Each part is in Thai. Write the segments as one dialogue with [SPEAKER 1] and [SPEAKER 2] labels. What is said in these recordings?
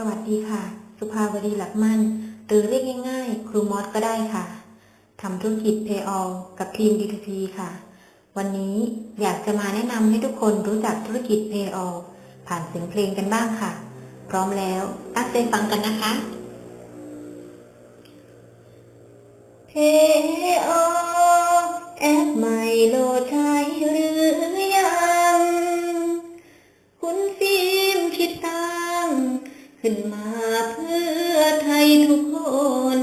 [SPEAKER 1] สวัสดีค่ะ สุภาวดีหลักมั่น หรือเรียกง่ายๆ ครูมอสก็ได้ค่ะ ทำธุรกิจ p a y a l กับทีม D2P ค่ะ วันนี้อยากจะมาแนะนำให้ทุกคนรู้จักธุรกิจ p a y a l ผ่านเสียงเพลงกันบ้างค่ะ พร้อมแล้วตั้งใจฟังกันนะคะ p a y a l แอปใหม่โหลดใช้หรือยัง คุณฟิล์มคิดตั้ง ขึ้นมาเพื่อไทยทุกคน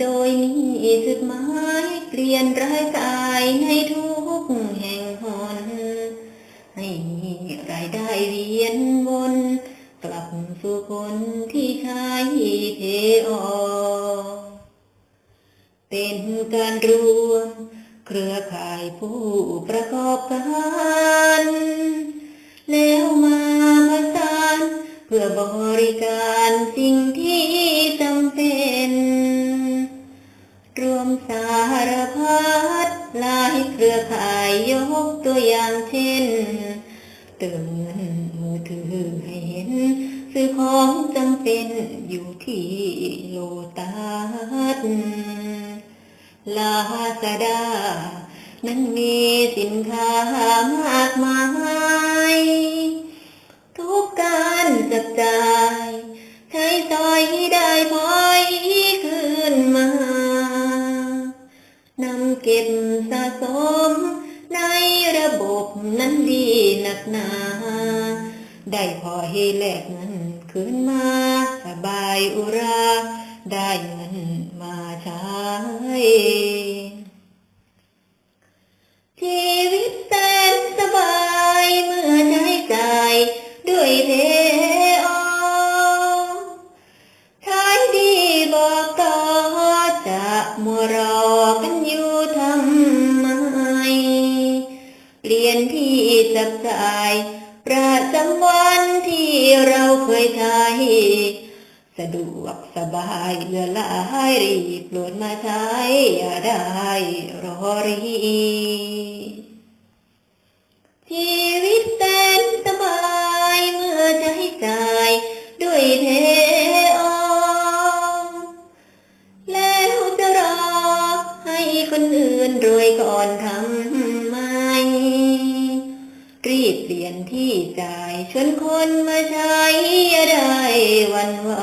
[SPEAKER 1] โดยมีจุดหมายเปลี่ยนรายจ่ายในทุกแห่งหน ให้มีรายได้เวียนวน กลับสู่คนที่ใช้เพออเป็นการรวม เครือข่ายผู้ประกอบการ ริการสิ่งที่จำเป็น รวมสารพัดหลายเครือข่ายยกตัวอย่างเช่น เติมเงินมือถือให้เห็น ซื้อของจำเป็นอยู่ที่โลตัสลาซาดา นั้นมีสินค้ามา อยได้พอยคืนมานำเก็บสะสมในระบบนั้นดีหนักหนา ได้พอให้แลกเงินคืนมาสบายอุรา ได้เงินมาใช้ชีวิต มัวรอกันอยู่ทำไม เปลี่ยนที่จับจ่ายประจำวันที่เราเคยใช้สะดวกสบายเหลือหลายรีบโหลดมาใช้อย่าได้รอรีชีวิตแสนสบายเมื่อใช้จ่ายด้วยเท คนอื่นรวยก่อนทำไม รีบเปลี่ยนที่จ่ายชวนคนมาใช้อย่าได้วันไหว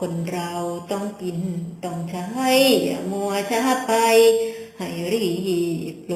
[SPEAKER 1] คนเราต้องกินต้องใช้อย่ามัวช้าไป ให้รีบล